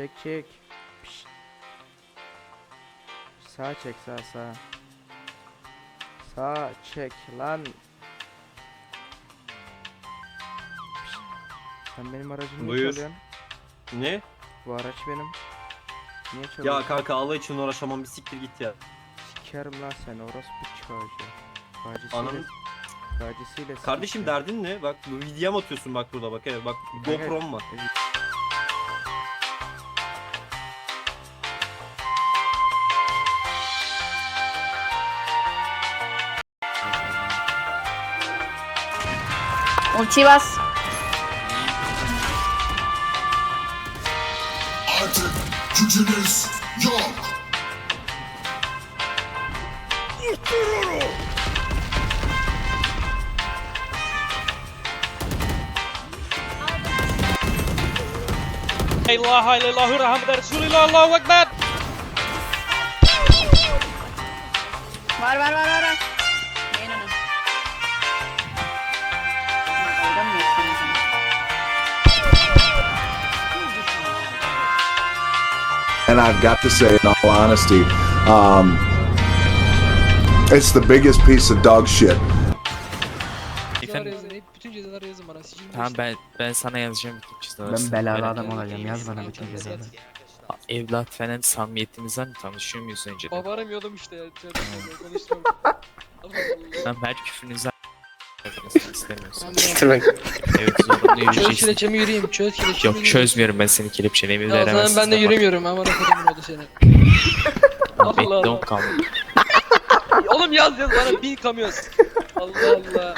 Çek çek. Pişt. Sağ çek sağ sağ. Sağ çek lan. Pişt. Sen benim aracımı niye Buyur. çalıyorsun? Ne? Bu araç benim. Niye Ya çalıyorsun? kanka Allah için uğraşamam bir siktir git ya. Sikerim lan seni orospu çocuğu. Bacısıyla, Ananı... bacısıyla Kardeşim sikeceğim. derdin ne? Bak bu videom atıyorsun bak burada bak evet bak GoPro'm var. Ulti bas. Artık gücünüz yok. La ilahe illallah Muhammed Resulullah Allahu Ekber. Var var var I've got to say, in all honesty, um, it's the biggest piece of dog shit. Cezalar Efendim? yazın. Hep bütün cezaları yazın bana. Sicilim Tamam ben ben sana yazacağım bütün çizileri. Ben belalı adam olacağım. Yaz bana bütün cezaları. Evlat falan samimiyetimizden mi tanışıyor muyuz önceden? Baba aramıyordum işte ya. Konuştum. Allah Allah. Ben her yazmasını istemiyorsun. Evet zorunlu Çöz yürüyeceksin. kireçemi yürüyeyim. Çöz kireçemi Yok yürüyeyim. çözmüyorum ben seni kelepçeni evi Ya o zaman veremezsin. ben de bak. yürümüyorum. Aman akıdım oldu seni. Allah Allah. on kalma. Oğlum yaz yaz bana bin kamyon. Allah Allah.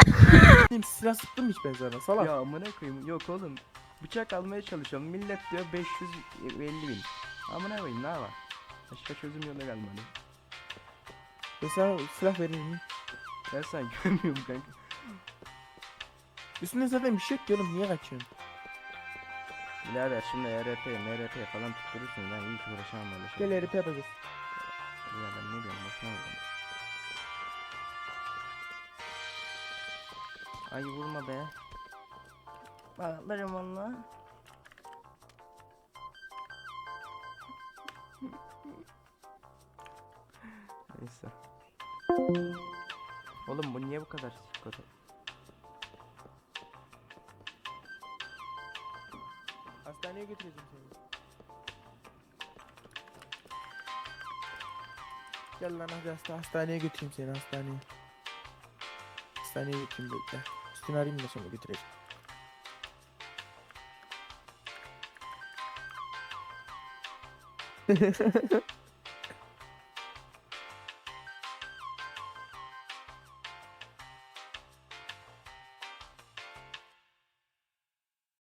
Silah sıktım hiç ben sana salak. Ya amına koyayım yok oğlum. Bıçak almaya çalışıyorum. Millet diyor 550 bin. Amına koyayım ne var? Başka çözüm yolu gelmedi. Ben sana silah veririm. Ben sana görmüyorum kanka. Üstünde zaten bir şey yok oğlum niye kaçıyorsun? Birader şimdi ERP, MRP falan tutturursun ben hiç uğraşamam böyle şey. Gel RP yapacağız. Birader ne diyorsun boşuna vurdum. Ay vurma be. Bağlarım valla. Neyse. Oğlum bu niye bu kadar kötü? Hastaneye götüreceğim seni. Gel lan hadi hasta hastaneye götüreyim seni hastaneye. Hastaneye götüreyim bekle. Üstünü arayayım da sonra götüreceğim.